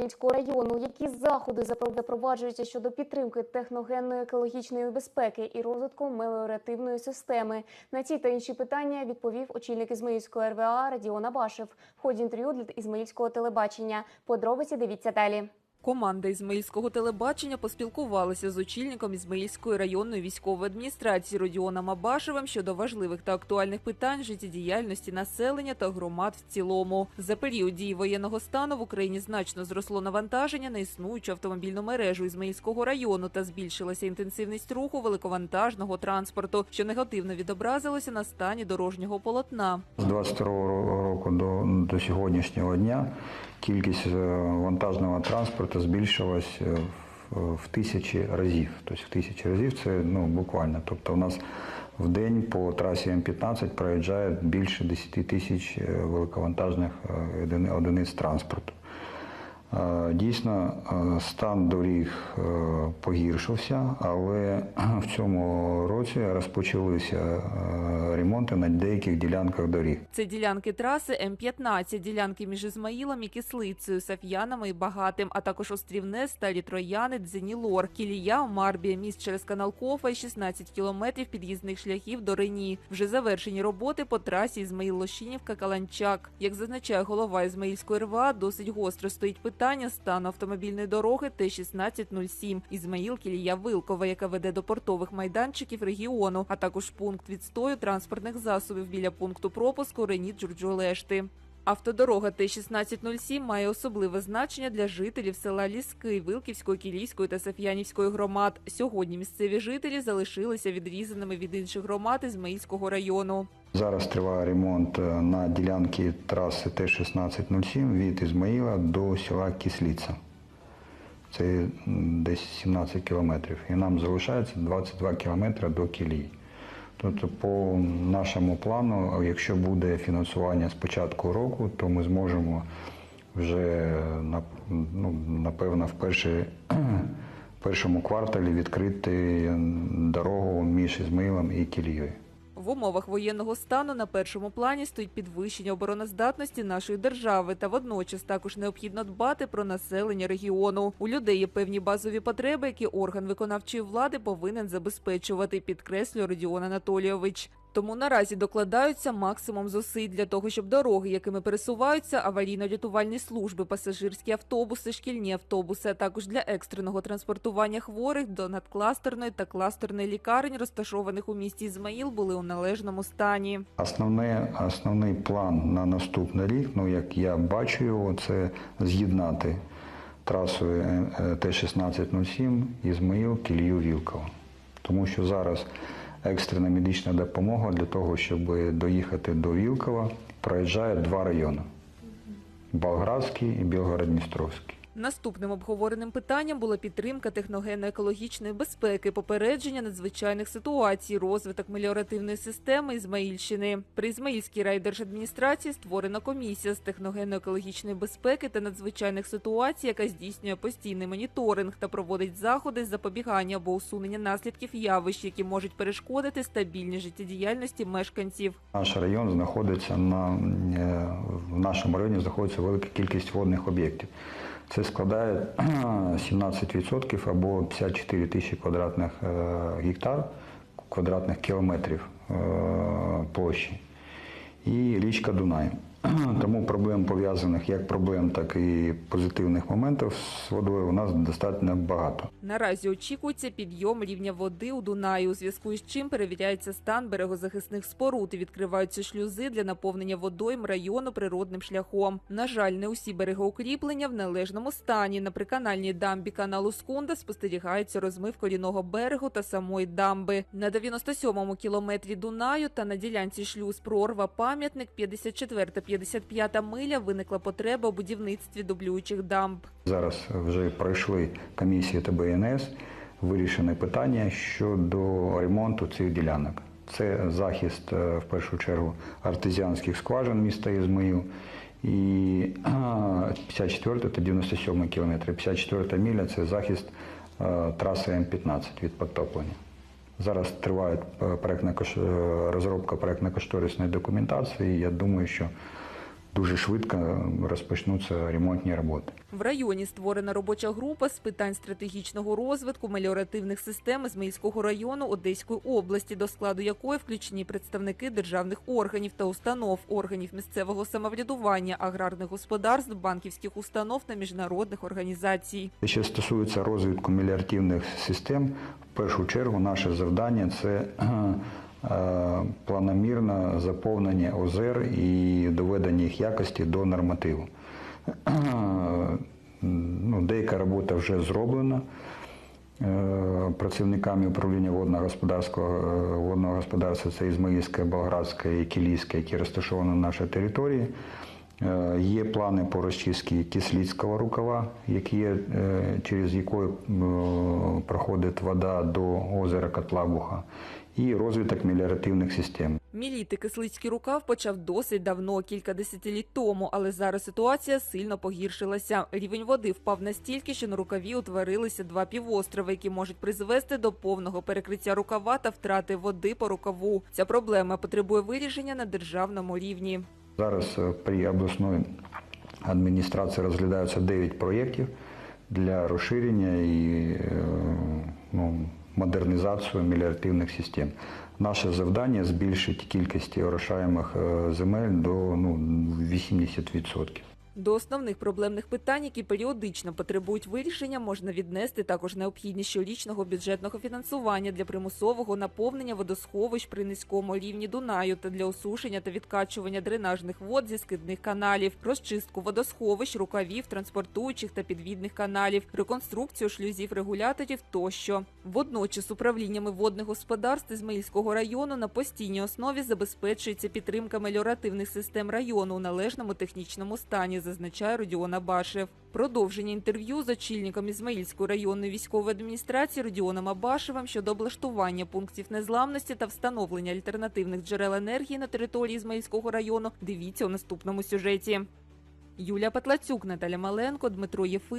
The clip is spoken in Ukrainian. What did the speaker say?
Ізмаїльського району. Які заходи запроваджуються щодо підтримки техногенної екологічної безпеки і розвитку меліоративної системи? На ці та інші питання відповів очільник Ізмаїльського РВА Радіон Абашев в ході інтерв'ю для Ізмаїльського телебачення. Подробиці дивіться далі. Команда Ізмаїльського телебачення поспілкувалася з очільником Ізмаїльської районної військової адміністрації Родіоном Абашевим щодо важливих та актуальних питань життєдіяльності населення та громад в цілому. За період дії воєнного стану в Україні значно зросло навантаження на існуючу автомобільну мережу Ізмаїльського району та збільшилася інтенсивність руху великовантажного транспорту, що негативно відобразилося на стані дорожнього полотна. З 22 року до, до сьогоднішнього дня кількість е, вантажного транспорту збільшилась е, в, тисячі разів. Тобто в тисячі разів це ну, буквально. Тобто у нас в день по трасі М15 проїжджає більше 10 тисяч е, великовантажних одиниць транспорту. Дійсно, стан доріг погіршився, але в цьому році розпочалися ремонти на деяких ділянках доріг. Це ділянки траси М-15, ділянки між Ізмаїлом і Кислицею, Саф'янами і Багатим, а також Острівне, Старі Трояни, Дзенілор, Кілія, Марбія, міст через канал Кофа і 16 кілометрів під'їзних шляхів до Рені. Вже завершені роботи по трасі Ізмаїл-Лощинівка Каланчак. Як зазначає голова Ізмаїльської РВА, досить гостро стоїть питання стану автомобільної дороги Т-1607 Ізмаїл Кілія Вилкова, яка веде до портових майданчиків регіону, а також пункт відстою транспортних засобів біля пункту пропуску Рені Джурджулешти. Автодорога Т-1607 має особливе значення для жителів села Ліски, Вилківської, Кілійської та Саф'янівської громад. Сьогодні місцеві жителі залишилися відрізаними від інших громад Ізмаїльського району. Зараз триває ремонт е, на ділянці траси Т-1607 від Ізмаїла до села Кисліця. Це десь 17 кілометрів. І нам залишається 22 кілометри до Кілії. Тобто, по нашому плану, якщо буде фінансування з початку року, то ми зможемо вже ну, напевно в першому кварталі відкрити дорогу між Ізмаїлом і Кілією. Умовах воєнного стану на першому плані стоїть підвищення обороноздатності нашої держави, та водночас також необхідно дбати про населення регіону. У людей є певні базові потреби, які орган виконавчої влади повинен забезпечувати, підкреслює Родіон Анатолійович. Тому наразі докладаються максимум зусиль для того, щоб дороги, якими пересуваються аварійно-рятувальні служби, пасажирські автобуси, шкільні автобуси, а також для екстреного транспортування хворих до надкластерної та кластерної лікарень, розташованих у місті Ізмаїл, були у належному стані. Основне, основний план на наступний рік, ну як я бачу його, це з'єднати трасу е, е, Т-1607 Ізмаїл, Кілію, Вілково. Тому що зараз екстрена медична допомога для того, щоб доїхати до Вілкова, проїжджає два райони Болградський і Білгород-Дністровський. Наступним обговореним питанням була підтримка техногенно-екологічної безпеки, попередження надзвичайних ситуацій, розвиток меліоративної системи Ізмаїльщини. При Ізмаїльській райдержадміністрації створена комісія з техногенно-екологічної безпеки та надзвичайних ситуацій, яка здійснює постійний моніторинг та проводить заходи з запобігання або усунення наслідків явищ, які можуть перешкодити стабільній життєдіяльності мешканців. Наш район знаходиться на е, в нашому районі знаходиться велика кількість водних об'єктів. Це складає 17% або 54 тисячі квадратних е, гектар, квадратних кілометрів е, площі. І річка Дунай. Тому проблем пов'язаних як проблем, так і позитивних моментів з водою у нас достатньо багато. Наразі очікується підйом рівня води у Дунаї, у зв'язку з чим перевіряється стан берегозахисних споруд і відкриваються шлюзи для наповнення водойм району природним шляхом. На жаль, не усі берегоукріплення в належному стані. На приканальній дамбі каналу Скунда спостерігається розмив коліного берегу та самої дамби. На 97-му кілометрі Дунаю та на ділянці шлюз прорва пам'ятник 54 та 55 миля виникла потреба у будівництві дублюючих дамб. Зараз вже пройшли комісії ТБНС, вирішені питання щодо ремонту цих ділянок. Це захист е, в першу чергу артезіанських скважин міста Ізмаїл. І а, 54 та 97 кілометри. 54 міля це захист е, траси М15 від підтоплення. Зараз триває е, проектна розробка проектно-кошторисної документації. і Я думаю, що дуже швидко розпочнуться ремонтні роботи. В районі створена робоча група з питань стратегічного розвитку меліоративних систем з Ізмаїльського району Одеської області, до складу якої включені представники державних органів та установ, органів місцевого самоврядування, аграрних господарств, банківських установ та міжнародних організацій. Що стосується розвитку меліоративних систем, в першу чергу наше завдання це е, планомірне заповнення озер і доведення їх якості до нормативу. Ну, деяка робота вже зроблена е, працівниками управління водного господарства, е, водного господарства це Ізмаїльське, Болградське і Кілійське, які розташовані на нашій території. Е, Є плани по розчистці Кисліцького рукава, які е, через якою е, проходить вода до озера Котлабуха, і розвиток меліоративних систем. Міліти кислицький рукав почав досить давно, кілька десятиліть тому, але зараз ситуація сильно погіршилася. Рівень води впав настільки, що на рукаві утворилися два півострови, які можуть призвести до повного перекриття рукава та втрати води по рукаву. Ця проблема потребує вирішення на державному рівні. Зараз е, при обласної адміністрації розглядаються 9 проєктів для розширення і е, ну, модернізацію меліоративних систем. Наше завдання збільшити кількість орошаємих е, земель до ну, 80%. До основних проблемних питань, які періодично потребують вирішення, можна віднести також необхідність щорічного бюджетного фінансування для примусового наповнення водосховищ при низькому рівні Дунаю та для осушення та відкачування дренажних вод зі скидних каналів, розчистку водосховищ, рукавів, транспортуючих та підвідних каналів, реконструкцію шлюзів регуляторів тощо. Водночас управліннями водних господарств Ізмаїльського району на постійній основі забезпечується підтримка меліоративних систем району у належному технічному стані, зазначає Родіон Абашев. Продовження інтерв'ю з очільником Ізмаїльської районної військової адміністрації Родіоном Абашевим щодо облаштування пунктів незламності та встановлення альтернативних джерел енергії на території Ізмаїльського району. Дивіться у наступному сюжеті. Юлія Патлацюк, Наталя Маленко, Дмитро Єфим.